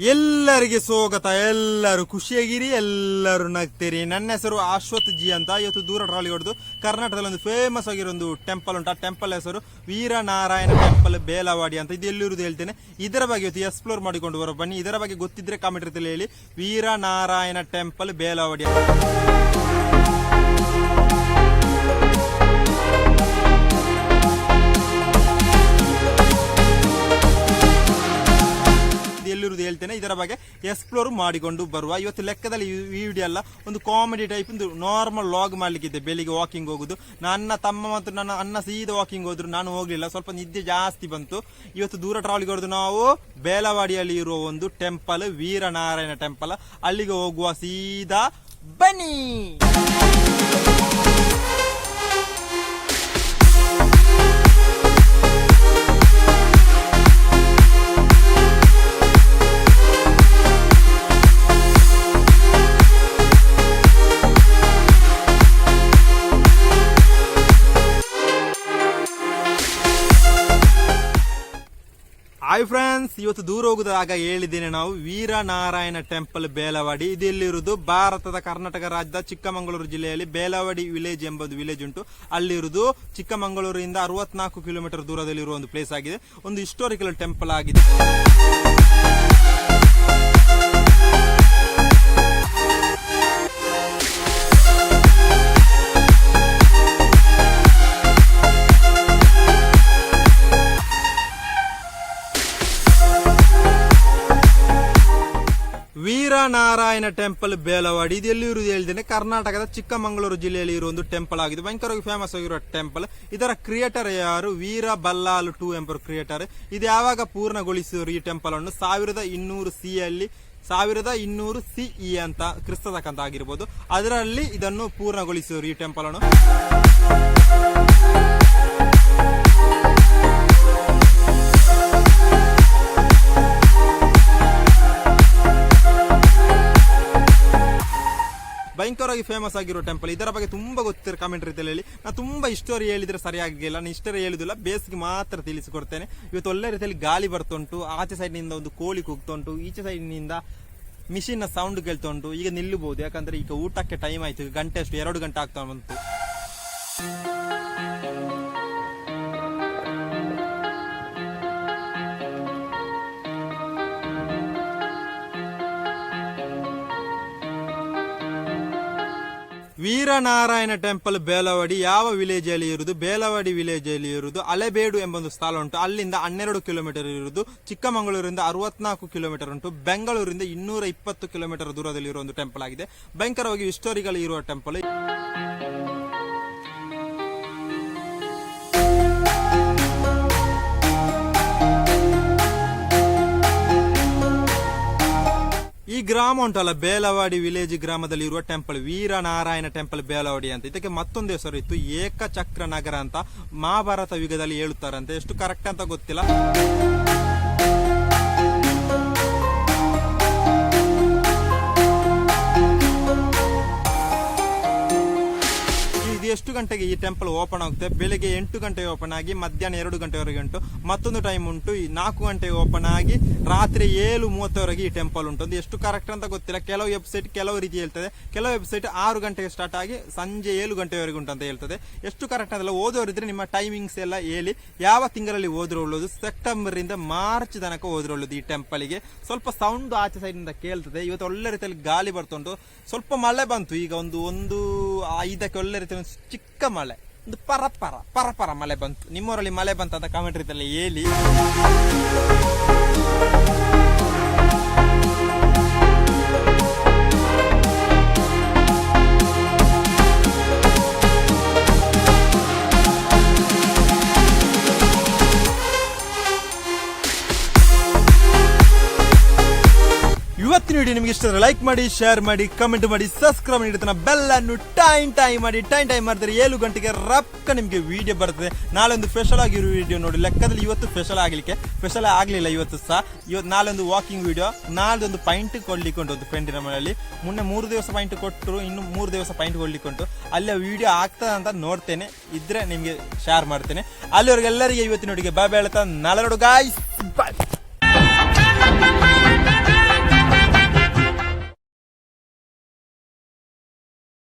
ಎಲ್ಲರಿಗೆ ಸ್ವಾಗತ, ಎಲ್ಲರೂ ಖುಷಿಯಾಗಿರಿ, ಎಲ್ಲರೂ ನಗ್ತೀರಿ. ನನ್ನ ಹೆಸರು ಅಶ್ವಥ್ ಜಿ ಅಂತ. ಇವತ್ತು ದೂರ ಟ್ರಾಲಿ ಹೊಡೆದು ಕರ್ನಾಟಕದಲ್ಲಿ ಒಂದು ಫೇಮಸ್ ಆಗಿರೋ ಒಂದು ಟೆಂಪಲ್ ಉಂಟು. ಆ ಟೆಂಪಲ್ ಹೆಸರು ವೀರನಾರಾಯಣ ಟೆಂಪಲ್ ಬೇಲವಾಡಿ ಅಂತ. ಇದು ಎಲ್ಲಿರುವುದು ಹೇಳ್ತೇನೆ. ಇದರ ಬಗ್ಗೆ ಇವತ್ತು ಎಕ್ಸ್ಪ್ಲೋರ್ ಮಾಡಿಕೊಂಡು ಬರೋ ಬನ್ನಿ. ಇದರ ಬಗ್ಗೆ ಗೊತ್ತಿದ್ರೆ ಕಾಮೆಂಟ್ ಇರ್ತದೆ ಹೇಳಿ. ವೀರನಾರಾಯಣ ಟೆಂಪಲ್ ಬೇಲವಾಡಿ ಇದು ಎಲ್ಲಿರುವುದು ಹೇಳ್ತೇನೆ. ಇದರ ಬಗ್ಗೆ ಎಕ್ಸ್ಪ್ಲೋರ್ ಮಾಡಿಕೊಂಡು ಬರುವ. ಇವತ್ತು ಲೆಕ್ಕದಲ್ಲಿ ಈ ವಿಡಿಯೋ ಅಲ್ಲ, ಒಂದು ಕಾಮಿಡಿ ಟೈಪ್ ಒಂದು ನಾರ್ಮಲ್ ಲಾಗ್ ಮಾಡಲಿಕ್ಕಿದೆ ಬೆಳಿಗ್ಗೆ ವಾಕಿಂಗ್ ಹೋಗುದು. ನನ್ನ ತಮ್ಮ ಮತ್ತು ನನ್ನ ಅನ್ನ ಸೀದಾ ವಾಕಿಂಗ್ ಹೋದ್ರು. ನಾನು ಹೋಗ್ಲಿಲ್ಲ. ಸ್ವಲ್ಪ ನಿದ್ದೆ ಜಾಸ್ತಿ ಬಂತು. ಇವತ್ತು ದೂರ ಟ್ರಾವೆಲ್ಗೆ ಹೊಡೆದು ನಾವು ಬೇಲವಾಡಿಯಲ್ಲಿ ಇರುವ ಒಂದು ಟೆಂಪಲ್ ವೀರನಾರಾಯಣ ಟೆಂಪಲ್ ಅಲ್ಲಿಗೆ ಹೋಗುವ ಸೀದಾ ಬನ್ನಿ. ಹಾಯ್ ಫ್ರೆಂಡ್ಸ್ ಇವತ್ತು ದೂರ ಹೋಗುದಾಗ ಹೇಳಿದ್ದೇನೆ ನಾವು. ವೀರನಾರಾಯಣ ಟೆಂಪಲ್ ಬೇಲವಾಡಿ. ಇದಿಲ್ಲಿರುವುದು ಭಾರತದ ಕರ್ನಾಟಕ ರಾಜ್ಯದ ಚಿಕ್ಕಮಗಳೂರು ಜಿಲ್ಲೆಯಲ್ಲಿ ಬೇಲವಾಡಿ ವಿಲೇಜ್ ಎಂಬುದು ವಿಲೇಜ್ ಉಂಟು. ಅಲ್ಲಿರುವುದು ಚಿಕ್ಕಮಗಳೂರಿನಿಂದ ಅರವತ್ನಾಲ್ಕು ಕಿಲೋಮೀಟರ್ ದೂರದಲ್ಲಿರುವ ಒಂದು ಪ್ಲೇಸ್ ಆಗಿದೆ. ಒಂದು ಹಿಸ್ಟೋರಿಕಲ್ ಟೆಂಪಲ್ ಆಗಿದೆ. ವೀರನಾರಾಯಣ ಟೆಂಪಲ್ ಬೇಲವಾಡಿ. ಇದು ಎಲ್ಲಿರುವುದು ಹೇಳಿದ್ದೇನೆ ಕರ್ನಾಟಕದ ಚಿಕ್ಕಮಗಳೂರು ಜಿಲ್ಲೆಯಲ್ಲಿ ಇರುವ ಒಂದು ಟೆಂಪಲ್ ಆಗಿದೆ. ಭಯಂಕರವಾಗಿ ಫೇಮಸ್ ಆಗಿರುವ ಟೆಂಪಲ್. ಇದರ ಕ್ರಿಯೇಟರ್ ಯಾರು? ವೀರ ಬಲ್ಲಾಲ್ ಟೂ ಎಂಬ ಕ್ರಿಯೇಟರ್ ಇದು ಯಾವಾಗ ಪೂರ್ಣಗೊಳಿಸಿದರು ಈ ಟೆಂಪಲ್ ಅನ್ನು? ಸಾವಿರದ ಇನ್ನೂರು ಸಿ ಅಲ್ಲಿ, ಸಾವಿರದ ಇನ್ನೂರು ಸಿ ಇ ಅಂತ ಕ್ರಿಸ್ತದಕ್ಕಂತ ಆಗಿರ್ಬೋದು ಅದರಲ್ಲಿ ಇದನ್ನು ಪೂರ್ಣಗೊಳಿಸಿದರು ಈ ಟೆಂಪಲ್ ಅನ್ನು. ಭಯಂಕರವಾಗಿ ಫೇಮಸ್ ಆಗಿರೋ ಟೆಂಪಲ್ ಇದರ ಬಗ್ಗೆ ತುಂಬಾ ಗೊತ್ತಿರೋ ಕಾಮೆಂಟ್ ರೀತಿಯಲ್ಲಿ ಹೇಳಿ. ನಾನು ತುಂಬಾ ಹಿಸ್ಟೋರಿ ಹೇಳಿದ್ರೆ ಸರಿಯಾಗಿಲ್ಲ ನಾನು ಹಿಸ್ಟೋರಿ ಹೇಳುದಿಲ್ಲ ಬೇಸಿಗೆ ಮಾತ್ರ ತಿಳಿಸಿಕೊಡ್ತೇನೆ. ಇವತ್ತು ಒಳ್ಳೆ ರೀತಿಯಲ್ಲಿ ಗಾಳಿ ಬರ್ತುಂಟು, ಆಚೆ ಸೈಡ್ನಿಂದ ಒಂದು ಕೋಳಿ ಕೂಗ್ತುಂಟು, ಈಚೆ ಸೈಡ್ನಿಂದ ಮಿಷಿನ್ನ ಸೌಂಡ್ ಕೇಳ್ತುಂಟು, ಈಗ ನಿಲ್ಲಬಹುದು ಯಾಕಂದ್ರೆ ಈಗ ಊಟಕ್ಕೆ ಟೈಮ್ ಆಯ್ತು ಗಂಟೆ ಅಷ್ಟು, ಎರಡು ಗಂಟೆ ಆಗ್ತಾ ಬಂತು. ವೀರನಾರಾಯಣ ಟೆಂಪಲ್ ಬೇಲವಾಡಿ ಯಾವ ವಿಲೇಜ್ ಅಲ್ಲಿ ಇರುವುದು? ಬೇಲವಾಡಿ ವಿಲೇಜ್ ಅಲ್ಲಿ ಇರುವುದು ಅಲೆಬೇಡು ಎಂಬ ಒಂದು ಸ್ಥಳ ಉಂಟು. ಅಲ್ಲಿಂದ ಹನ್ನೆರಡು ಕಿಲೋಮೀಟರ್ ಇರುವುದು. ಚಿಕ್ಕಮಗಳೂರಿಂದ ಅರವತ್ನಾಲ್ಕು ಕಿಲೋಮೀಟರ್ ಉಂಟು. ಬೆಂಗಳೂರಿಂದ ಇನ್ನೂರ ಇಪ್ಪತ್ತು ಕಿಲೋಮೀಟರ್ ದೂರದಲ್ಲಿ ಇರುವ ಒಂದು ಟೆಂಪಲ್ ಆಗಿದೆ. ಭಯಂಕರವಾಗಿ ಹಿಸ್ಟೋರಿಕಲ್ ಇರುವ ಟೆಂಪಲ್ ಗ್ರಾಮ ಉಂಟಲ್ಲ, ಬೇಲವಾಡಿ ವಿಲೇಜ್ ಗ್ರಾಮದಲ್ಲಿ ಇರುವ ಟೆಂಪಲ್ ವೀರನಾರಾಯಣ ಟೆಂಪಲ್ ಬೇಲವಾಡಿ ಅಂತ. ಇದಕ್ಕೆ ಮತ್ತೊಂದು ಹೆಸರು ಇತ್ತು, ಏಕಚಕ್ರ ನಗರ ಅಂತ ಮಹಾಭಾರತ ಯುಗದಲ್ಲಿ ಹೇಳುತ್ತಾರಂತೆ. ಎಷ್ಟು ಕರೆಕ್ಟ್ ಅಂತ ಗೊತ್ತಿಲ್ಲ. ಎಷ್ಟು ಗಂಟೆಗೆ ಈ ಟೆಂಪಲ್ ಓಪನ್ ಆಗುತ್ತೆ? ಬೆಳಿಗ್ಗೆ ಎಂಟು ಗಂಟೆಗೆ ಓಪನ್ ಆಗಿ, ಮಧ್ಯಾಹ್ನ ಎರಡು ಗಂಟೆವರೆಗೆ ಉಂಟು. ಮತ್ತೊಂದು ಟೈಮ್ ಉಂಟು, ಈ ನಾಲ್ಕು ಗಂಟೆಗೆ ಓಪನ್ ಆಗಿ, ರಾತ್ರಿ ಏಳು ಮೂವತ್ತವರೆಗೆ ಈ ಟೆಂಪಲ್ ಉಂಟು. ಅದು ಎಷ್ಟು ಕರೆಕ್ಟ್ ಅಂತ ಗೊತ್ತಿಲ್ಲ. ಕೆಲವು ವೆಬ್ಸೈಟ್ ಕೆಲವು ರೀತಿ ಹೇಳ್ತದೆ. ಕೆಲವು ವೆಬ್ಸೈಟ್ ಆರು ಗಂಟೆಗೆ ಸ್ಟಾರ್ಟ್ ಆಗಿ, ಸಂಜೆ ಏಳು ಗಂಟೆವರೆಗೆ ಉಂಟು ಅಂತ ಹೇಳ್ತದೆ. ಎಷ್ಟು ಕರೆಕ್ಟ್ ಅಂತಲ್ಲ ಓದೋರಿದ್ರೆ ನಿಮ್ಮ ಟೈಮಿಂಗ್ಸ್ ಎಲ್ಲ ಹೇಳಿ. ಯಾವ ತಿಂಗಳಲ್ಲಿ ಹೋದ್ರೆ ಒಳ್ಳೋದು ಸೆಪ್ಟೆಂಬರ್ ಇಂದ ಮಾರ್ಚ್ ತನಕ ಹೋದ್ರೆ ಒಳ್ಳೋದು ಈ ಟೆಂಪಲ್ಗೆ ಸ್ವಲ್ಪ ಸೌಂಡ್ ಆಚೆ ಸೈಡ್ ಇಂದ ಕೇಳ್ತದೆ. ಇವತ್ತು ಒಳ್ಳೆ ರೀತಿಯಲ್ಲಿ ಗಾಳಿ ಬರ್ತುಂಟು ಸ್ವಲ್ಪ ಮಳೆ ಬಂತು. ಈಗ ಒಂದು ಒಂದು ಐದಕ್ಕೆ ಒಳ್ಳೆ ರೀತಿ ಒಂದು ಚಿಕ್ಕ ಮಳೆ, ಒಂದು ಪರಪರ ಪರಪರ ಮಳೆ ಬಂತು. ನಿಮ್ಮೂರಲ್ಲಿ ಮಳೆ ಬಂತ ಅಂತ ಕಾಮೆಂಟ್ ರೀತಿಯಲ್ಲಿ ಹೇಳಿ. ಇವತ್ತಿನ ವಿಡಿಯೋ ನಿಮಗೆ ಇಷ್ಟ ಲೈಕ್ ಮಾಡಿ ಶೇರ್ ಮಾಡಿ ಕಮೆಂಟ್ ಮಾಡಿ ಸಬ್ಸ್ಕ್ರೈಬ್ ಮಾಡಿ ತನ್ನ ಬೆಲ್ ಅನ್ನು ಟೈಮ್ ಟೈಮ್ ಮಾಡಿ, ಟೈಮ್ ಟೈಮ್ ಮಾಡಿದ್ರೆ ಏಳು ಗಂಟೆಗೆ ರಪ್ಕ ನಿಮಗೆ ವಿಡಿಯೋ ಬರ್ತದೆ. ನಾಳೆ ಒಂದು ಸ್ಪೆಷಲ್ ಆಗಿರೋ ವಿಡಿಯೋ ನೋಡಿ. ಲೆಕ್ಕದಲ್ಲಿ ಇವತ್ತು ಸ್ಪೆಷಲ್ ಆಗಲಿಕ್ಕೆ. ಸ್ಪೆಷಲ್ ಆಗಲಿಲ್ಲ ಇವತ್ತು ಸಹ. ಇವತ್ತು ನಾಳೆ ಒಂದು ವಾಕಿಂಗ್ ವಿಡಿಯೋ ನಾಳೆ ಒಂದು ಪಾಯಿಂಟ್ ಕೊಡ್ಲಿಕ್ಕೆ ಉಂಟು ಒಂದು ಫ್ರೆಂಡಿನ ಮನೆಯಲ್ಲಿ. ಮೊನ್ನೆ ಮೂರು ದಿವಸ ಪಾಯಿಂಟ್ ಕೊಟ್ಟರು, ಇನ್ನು ಮೂರು ದಿವಸ ಪಾಯಿಂಟ್ ಕೊಡ್ಲಿಕ್ಕೆ ಉಂಟು. ಅಲ್ಲಿ ವಿಡಿಯೋ ಆಗ್ತದೆ ಅಂತ ನೋಡ್ತೇನೆ. ಇದ್ರೆ ನಿಮಗೆ ಶೇರ್ ಮಾಡ್ತೇನೆ. ಅಲ್ಲಿವರೆಗೆ ಎಲ್ಲರಿಗೆ ಇವತ್ತಿನ ನೋಡಿಗೆ ಬಾಯ್ ಹೇಳ್ತಾ ನಾಳೆ ಗಾಯ್ಸ್ ಬಾಯ್